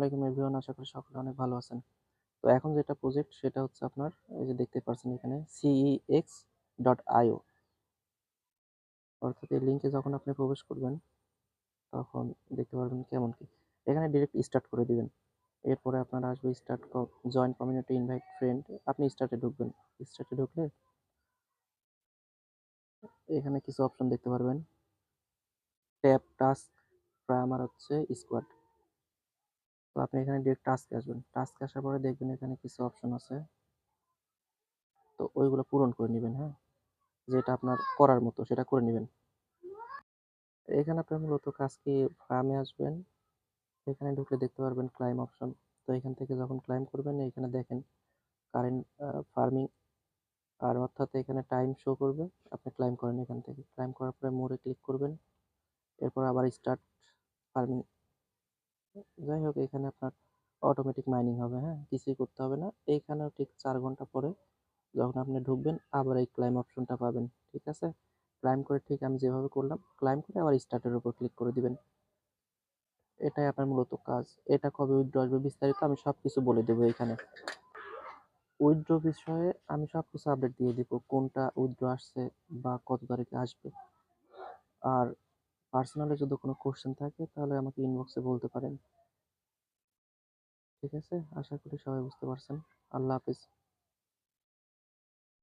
আলাইকুম এভরিওয়ান আশা করি সকলে অনেক ভালো আছেন। তো এখন যেটা প্রজেক্ট সেটা হচ্ছে আপনার, এই যে দেখতে পাচ্ছেন এখানে সিইএক্স ডট আইও অর্থাৎ এই লিঙ্কে যখন আপনি প্রবেশ করবেন, তখন দেখতে পারবেন কেমন কি। এখানে ডিরেক্ট স্টার্ট করে দিবেন। এরপরে আপনার আসবে start join community invite friend আপনি স্টার্টে ঢুকবেন। স্টার্টে ঢুকলে এখানে কিছু অপশন দেখতে পারবেন। ট্যাপ টাস্ক আমার হচ্ছে স্কোয়াড আপনি এখানে ডিরেক্ট টাস্কে আসবেন। টাস্কে আসার পরে দেখবেন এখানে কিছু অপশন আছে। তো ওইগুলো পূরণ করে নেবেন হ্যাঁ? যেটা আপনার করার মতো, সেটা করে নেবেন। এখানে আপনার মূলত কাজ কি? ফার্মে আসবেন, এখানে ঢুকলে দেখতে পারবেন ক্লাইম অপশন তো এখান থেকে যখন ক্লাইম করবেন, এখানে দেখেন কারেন্ট ফার্মিং আর অর্থাৎ এখানে টাইম শো করবে। আপনি ক্লাইম করেন এখান থেকে। ক্লাইম করার পরে মোড়ে ক্লিক করবেন। এরপর আবার স্টার্ট ফার্মিং যাই হোক এখানে আপনার অটোমেটিক মাইনিং হবে হ্যাঁ? কিছুই করতে হবে না। এইখানেও ঠিক চার ঘণ্টা পরে যখন আপনি ঢুকবেন, আবার এই ক্লাইম অপশনটা পাবেন, ঠিক আছে? ক্লাইম করে ঠিক আমি যেভাবে করলাম ক্লাইম করে আবার স্টার্টের উপর ক্লিক করে দিবেন। এটাই আপনার মূলত কাজ। এটা কবে উইথড্র আসবে বিস্তারিত আমি সব কিছু বলে দেবো এখানে। উইথড্র বিষয়ে আমি সব কিছু আপডেট দিয়ে দিব, কোনটা উইথড্র আসছে বা কত তারিখে আসবে। আর পার্সোনালি যদি কোনো কোশ্চেন থাকে, তাহলে আমাকে ইনবক্সে বলতে পারেন। ঠিক আছে? আশা করি সবাই বুঝতে পারছেন। আল্লাহ হাফিজ।